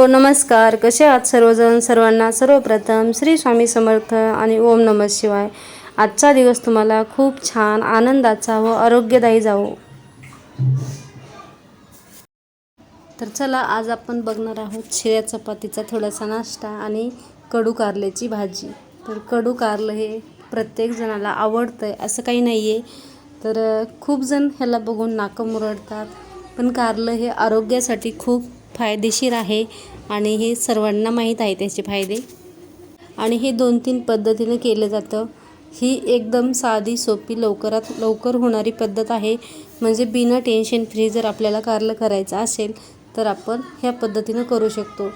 Hello नमस्कार. कसे आहात सर्वजण? सर्वांना सर्वप्रथम श्री स्वामी समर्थ आणि ओम नम शिवाय. आजचा दिवस तुम्हाला खूप छान आनंदाचा व आरोग्यदायी जावो. तर चला आज आपण बघणार आहोत शिळ्या चपातीचा थोडासा नाश्ता आणि कडू कारल्याची भाजी. तर कडू कारलं हे प्रत्येक जणाला आवडतं आहे असं काही नाही आहे तर खूप जण ह्याला बघून नाकं मुरडतात. पण कारलं हे आरोग्यासाठी खूप फायदेशीर आहे. आणि हे सर्वांना माहीत आहे त्याचे फायदे. आणि हे दोन तीन पद्धतीने केलं जातं. ही एकदम साधी सोपी लवकरात लवकर होणारी पद्धत आहे. म्हणजे बिना टेन्शन फ्री जर आपल्याला कारलं करायचं असेल तर आपण ह्या पद्धतीनं करू शकतो.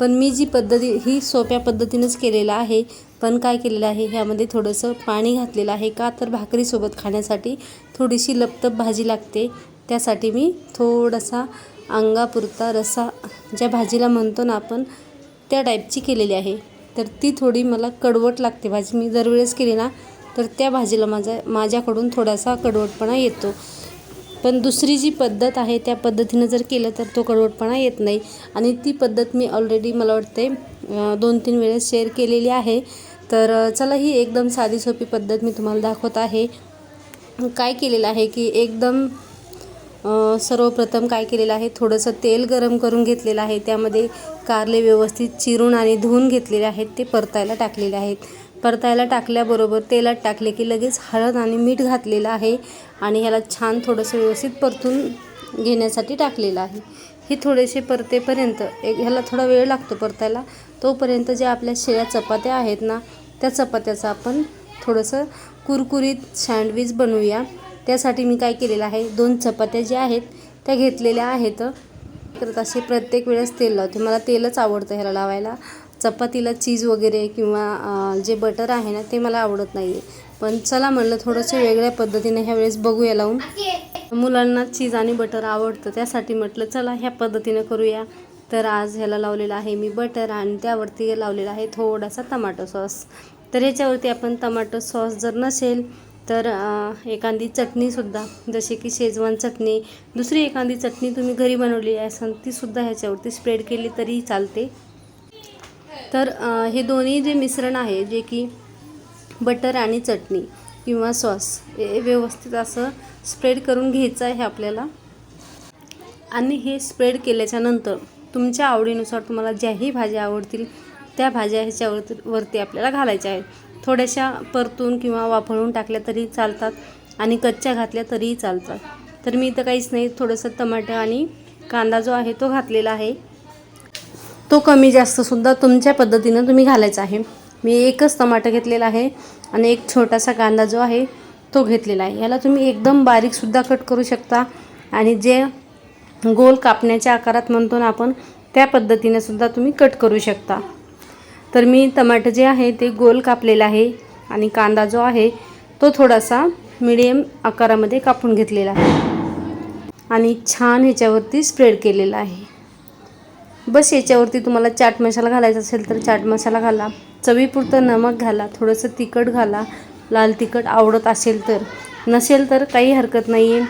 पण मी जी पद्धती ही सोप्या पद्धतीनंच केलेलं आहे. पण काय केलेलं आहे? ह्यामध्ये थोडंसं पाणी घातलेलं आहे का? तर भाकरीसोबत खाण्यासाठी थोडीशी लपतप भाजी लागते. त्यासाठी मी थोडासा अंगापुरता रसा ज्या भाजीला म्हणतो ना आपण त्या टाईपची केलेली आहे. तर ती थोडी मला कडवट लागते. भाजी मी दरवेळेस केली ना तर त्या भाजीला माझा माझ्याकडून थोडासा कडवटपणा येतो. पण दुसरी जी पद्धत आहे त्या पद्धतीनं जर केलं तर तो कडवटपणा येत नाही. आणि ती पद्धत मी ऑलरेडी मला वाटते दोन तीन वेळेस शेअर केलेली आहे. तर चला ही एकदम साधी सोपी पद्धत मी तुम्हाला दाखवत आहे. काय केलेलं आहे की एकदम सर्वप्रथम काय केलेलं आहे? थोडंसं तेल गरम करून घेतलेलं आहे. त्यामध्ये कारले व्यवस्थित चिरून आणि धुवून घेतलेले आहेत. ते परतायला टाकलेले आहेत. परतायला टाकल्याबरोबर तेलात टाकले की लगेच हळद आणि मीठ घातलेलं आहे आणि ह्याला छान थोडंसं व्यवस्थित परतून घेण्यासाठी टाकलेलं आहे. हे थोडेसे परतेपर्यंत एक ह्याला थोडा वेळ लागतो परतायला. तोपर्यंत ज्या आपल्या शेळ्या चपात्या आहेत ना त्या चपात्याचं आपण थोडंसं कुरकुरीत सँडविच बनवूया. त्यासाठी मी काय केलेलं आहे दोन चपात्या ज्या आहेत त्या घेतलेल्या आहेत. तर असे प्रत्येक वेळेस तेल लावते. मला तेलच आवडतं ह्याला लावायला. चपातीला चीज वगैरे किंवा जे बटर आहे ना ते मला आवडत नाही आहे पण चला म्हणलं थोडंसं वेगळ्या पद्धतीने ह्या वेळेस बघूया लावून. मुलांना चीज आणि बटर आवडतं त्यासाठी म्हटलं चला ह्या पद्धतीनं करूया. तर आज ह्याला लावलेलं आहे मी बटर आणि त्यावरती लावलेला आहे थोडासा टमाटो सॉस. तर ह्याच्यावरती आपण टमाटो सॉस जर नसेल तर एखादी चटणीसुद्धा जसे की शेजवान चटणी दुसरी एखादी चटणी तुम्ही घरी बनवली असेल तीसुद्धा ह्याच्यावरती स्प्रेड केली तरीही चालते. तर हे दोन्ही जे मिश्रण आहे जे की बटर आणि चटणी किंवा सॉस हे व्यवस्थित असं स्प्रेड करून घ्यायचं आहे आपल्याला. आणि हे स्प्रेड केल्याच्यानंतर तुमच्या आवडीनुसार तुम्हाला ज्याही भाज्या आवडतील त्या भाज्या ह्याच्यावरती वरती आपल्याला घालायच्या आहेत. थोड्याशा परतून किंवा वाफळून टाकल्या तरी चालतात आणि कच्च्या घातल्या तरीही चालतात. तर मी इथं काहीच नाही थोडंसं टमाटं आणि कांदा जो आहे तो घातलेला आहे. तो कमी जास्तसुद्धा तुमच्या पद्धतीनं तुम्ही घालायचा आहे. मी एकच टमाटं घेतलेला आहे आणि एक छोटासा कांदा जो आहे तो घेतलेला आहे. याला तुम्ही एकदम बारीकसुद्धा कट करू शकता आणि जे गोल कापण्याच्या आकारात म्हणतो ना आपण त्या पद्धतीने सुद्धा तुम्ही कट करू शकता. तर मी टमाटे जे आहे ते गोल कापलेलं आहे आणि कांदा जो आहे तो थोडासा मिडियम आकारामध्ये कापून घेतलेला आहे. आणि छान ह्याच्यावरती स्प्रेड केलेला आहे. बस याच्यावरती तुम्हाला चाट मसाला घालायचा असेल तर चाट मसाला घाला. चवीपुरतं नमक घाला थोडंसं तिखट घाला. लाल तिखट आवडत असेल तर. नसेल तर काही हरकत नाही आहे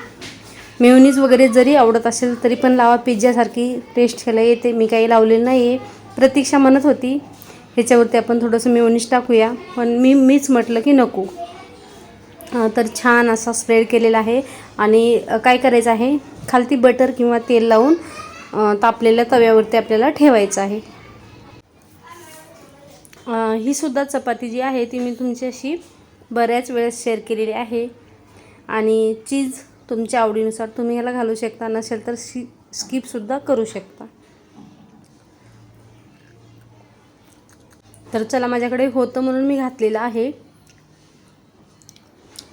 मेयोनीज वगैरे जरी आवडत असेल तरी पण लावा. पिझ्झासारखी टेस्ट घ्यायला येते. मी काही लावलेलं नाही आहे प्रतीक्षा म्हणत होती ह्याच्यावरती आपण थोडंसं मेवनीस टाकूया. पण मी मीच म्हटलं की नको. तर छान असा स्प्रेड केलेला आहे. आणि काय करायचं आहे? खालती बटर किंवा तेल लावून तापलेल्या तव्यावरती आपल्याला ठेवायचं आहे. ही सुद्धा चपाती जी आहे ती मी तुमच्याशी बऱ्याच वेळेस शेअर केलेली आहे. आणि चीज तुमच्या आवडीनुसार तुम्ही ह्याला घालू शकता नसेल तर स्किपसुद्धा करू शकता. तर चला माझ्याकडे होतं म्हणून मी घातलेलं आहे.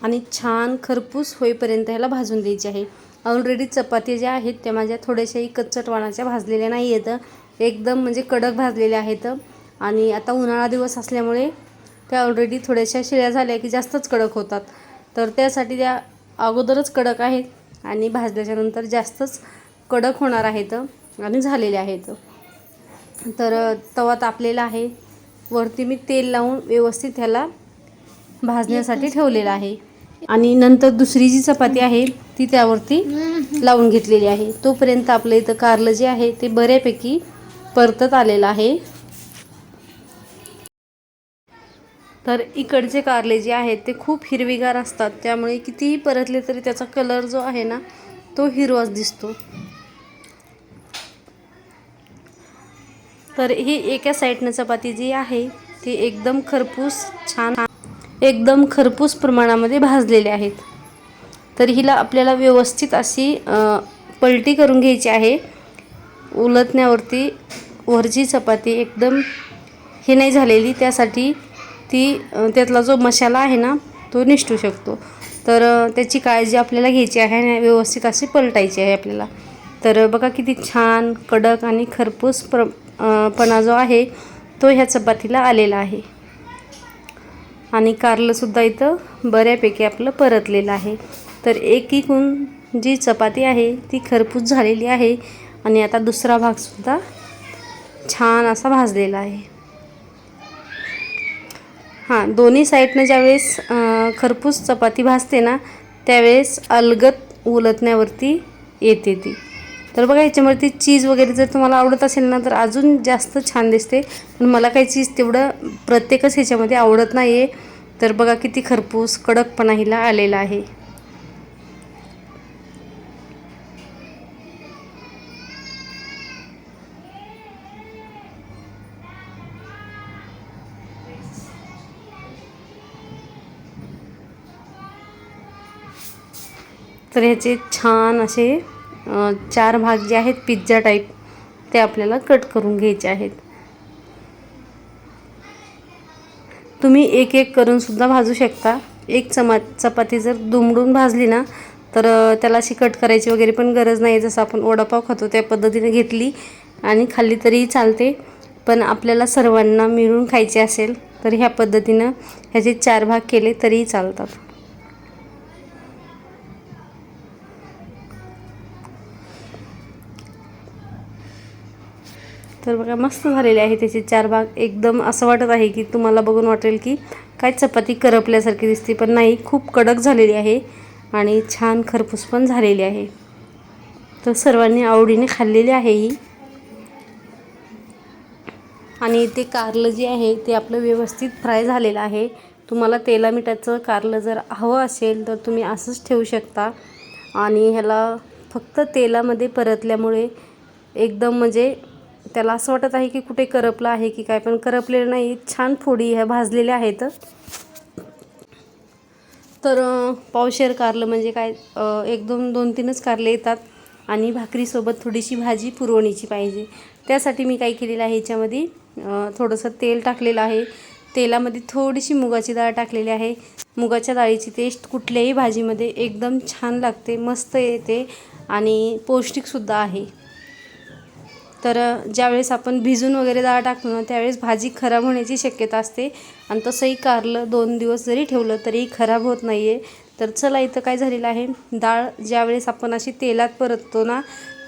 आणि छान खरपूस होईपर्यंत ह्याला भाजून द्यायची आहे. ऑलरेडी चपाती ज्या आहेत त्या माझ्या थोड्याशाही कच्चटवाणाच्या भाजलेल्या नाही आहेत. एकदम म्हणजे कडक भाजलेल्या आहेत. आणि आता उन्हाळा दिवस असल्यामुळे त्या ऑलरेडी थोड्याशा शिळ्या झाल्या की जास्तच कडक होतात. तर त्यासाठी त्या अगोदरच कडक आहेत आणि भाजल्याच्यानंतर जास्तच कडक होणार आहेत आणि झालेले आहेत. तर तवा तापलेला आहे. वरती मी तेल लावून व्यवस्थित ह्याला भाजण्यासाठी ठेवलेलं आहे. आणि नंतर दुसरी जी चपाती आहे ती त्यावरती लावून घेतलेली आहे. तोपर्यंत आपलं इथं कारलं जे आहे ते बऱ्यापैकी परतत आलेला आहे. तर इकडचे कारले जे आहेत ते खूप हिरवीगार असतात. त्यामुळे कितीही परतले तरी त्याचा कलर जो आहे ना तो हिरवाच दिसतो. तर ही एका साईडनं चपाती जी आहे ती एकदम खरपूस छान एकदम खरपूस प्रमाणामध्ये भाजलेले आहेत. तर हिला आपल्याला व्यवस्थित अशी पलटी करून घ्यायची आहे. उलटण्यावरती वरची चपाती एकदम हे नाही झालेली त्यासाठी ती त्यातला जो मसाला आहे ना तो निष्ठू शकतो. तर त्याची काळजी आपल्याला घ्यायची आहे आणि व्यवस्थित अशी पलटायची आहे आपल्याला. तर बघा किती छान कडक आणि खरपूस प्र पणा जो आहे तो ह्या चपातीला आलेला आहे. आणि कारलंसुद्धा इथं बऱ्यापैकी आपलं परतलेलं आहे. तर एक एकूण जी चपाती आहे ती खरपूस झालेली आहे आणि आता दुसरा भागसुद्धा छान असा भाजलेला आहे. हां दोन्ही साईडनं ज्यावेळेस खरपूस चपाती भाजते ना त्यावेळेस अलगत उलटण्यावरती येते ती. तर बघा ह्याच्यामध्ये चीज वगैरे जर तुम्हाला आवडत असेल ना तर अजून जास्त छान दिसते. पण मला काही चीज तेवढं प्रत्येकच ह्याच्यामध्ये आवडत नाही आहे तर बघा किती खरपूस कडकपणा हिला आलेला आहे. तर ह्याचे छान असे चार भाग जे आहेत पिझ्झा टाईप ते आपल्याला कट करून घ्यायचे आहेत. तुम्ही एक एक करून सुद्धा भाजू शकता. एक चमा चपाती जर दुमडून भाजली ना तर त्याला अशी कट करायची वगैरे पण गरज नाही. जसं आपण वडापाव खातो त्या पद्धतीने घेतली आणि खाल्ली तरीही चालते. पण आपल्याला सर्वांना मिळून खायचे असेल तर ह्या पद्धतीनं ह्याचे चार भाग केले तरीही चालतात. तर बघा मस्त झालेले आहे त्याचे चार भाग. एकदम असं वाटत आहे की तुम्हाला बघून वाटेल की काय चपाती करपल्यासारखी दिसते पण नाही खूप कडक झालेली आहे आणि छान खरपूस पण झालेली आहे. तर सर्वांनी आवडीने खाल्लेली आहे ही. आणि ते कारलं जे आहे ते आपलं व्यवस्थित फ्राय झालेलं आहे. तुम्हाला तेला मिठाचं कारलं जर हवं असेल तर तुम्ही असंच ठेवू शकता. आणि ह्याला फक्त तेलामध्ये परतल्यामुळे एकदम म्हणजे त्याला असं वाटत आहे की कुठे करपलं आहे की काय पण करपलेलं नाही. छान फोडी ह्या भाजलेल्या आहेत. तर पावशेर कारलं म्हणजे काय एक दोन दोन तीनच कारले येतात आणि भाकरीसोबत थोडीशी भाजी पुरवणीची पाहिजे. त्यासाठी मी काय केलेलं आहे याच्यामध्ये थोडंसं तेल टाकलेलं आहे. तेलामध्ये थोडीशी मुगाची डाळ टाकलेली आहे. मुगाच्या डाळीची टेस्ट कुठल्याही भाजीमध्ये एकदम छान लागते मस्त येते आणि पौष्टिकसुद्धा आहे. तर ज्यावेळेस आपण भिजून वगैरे डाळ टाकतो ना त्यावेळेस भाजी खराब होण्याची शक्यता असते. आणि तसंही कारलं दोन दिवस जरी ठेवलं तरीही खराब होत नाही आहे तर चला इथं काय झालेलं आहे? डाळ ज्यावेळेस आपण अशी तेलात परततो ना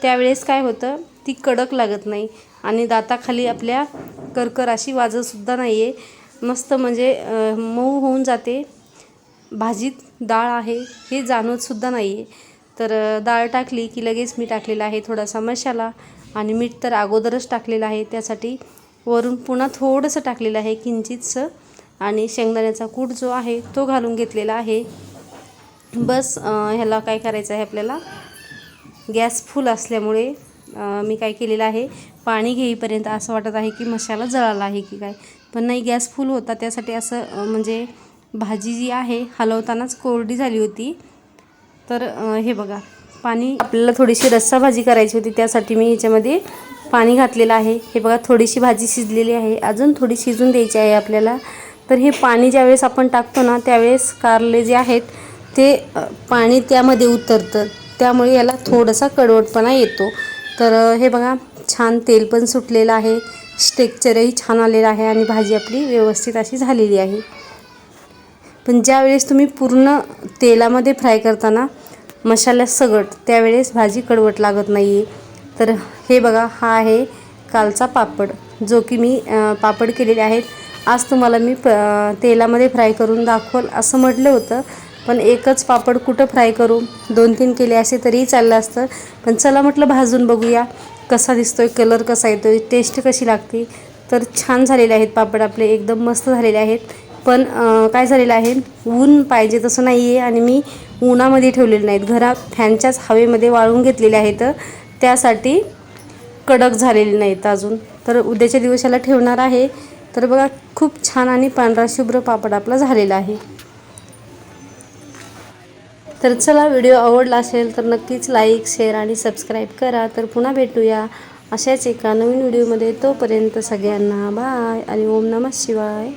त्यावेळेस काय होतं? ती कडक लागत नाही. आणि दाताखाली आपल्या करकर अशी वाजतसुद्धा नाही आहे मस्त म्हणजे मऊ होऊन जाते. भाजीत डाळ आहे हे जाणवतसुद्धा नाही आहे तर डाळ टाकली की लगेच मी टाकलेला आहे थोडासा मसाला. आणि मीठ तर अगोदरच टाकलेलं आहे. त्यासाठी वरून पुन्हा थोडंसं टाकलेलं आहे किंचितसं. आणि शेंगदाण्याचा कूट जो आहे तो घालून घेतलेला आहे. बस ह्याला काय करायचं आहे आपल्याला? गॅस फुल असल्यामुळे मी काय केलेलं आहे पाणी घेईपर्यंत असं वाटत आहे की मसाला जळाला आहे की काय. पण नाही गॅस फुल होता. त्यासाठी असं म्हणजे भाजी जी आहे हलवतानाच कोरडी झाली होती. तर हे बघा. पाणी आपल्याला थोडीशी रस्सा भाजी करायची होती त्यासाठी मी ह्याच्यामध्ये पाणी घातलेलं आहे. हे बघा थोडीशी भाजी शिजलेली आहे. अजून थोडी शिजून द्यायची आहे आपल्याला. तर हे पाणी ज्यावेळेस आपण टाकतो ना त्यावेळेस कारले जे आहेत ते पाणी त्यामध्ये उतरतं. त्यामुळे याला थोडासा कडवटपणा येतो. तर हे बघा छान तेल पण सुटलेलं आहे. स्टेक्चरही छान आलेलं आहे आणि भाजी आपली व्यवस्थित अशी झालेली आहे. पण ज्यावेळेस तुम्ही पूर्ण तेलामध्ये फ्राय करताना मसाल्यात सगट त्यावेळेस भाजी कडवट लागत नाही आहे तर हे बघा हा आहे कालचा पापड जो की मी पापड केलेले आहेत. आज तुम्हाला मी प तेलामध्ये फ्राय करून दाखवल असं म्हटलं होतं पण एकच पापड कुठं फ्राय करू? दोन तीन केले असे तरीही चाललं असतं. पण चला म्हटलं भाजून बघूया कसा दिसतोय कलर कसा येतोय टेस्ट कशी लागते? तर छान झालेले आहेत पापड आपले एकदम मस्त झालेले आहेत. पण काय झालेलं आहे? ऊन पाहिजे तसं नाही आहे आणि मी उन्हामध्ये ठेवलेले नाहीत. घरात फॅनच्याच हवेमध्ये वाळून घेतलेले आहेत. त्यासाठी कडक झालेले नाहीत अजून. तर उद्याच्या दिवसाला ठेवणार आहे. तर बघा खूप छान आणि पांढरा शुभ्र पापड आपला झालेला आहे. तर चला व्हिडिओ आवडला असेल तर नक्कीच लाईक शेअर आणि सबस्क्राईब करा. तर पुन्हा भेटूया अशाच एका नवीन व्हिडिओमध्ये. तोपर्यंत सगळ्यांना बाय आणि ओम नमः शिवाय.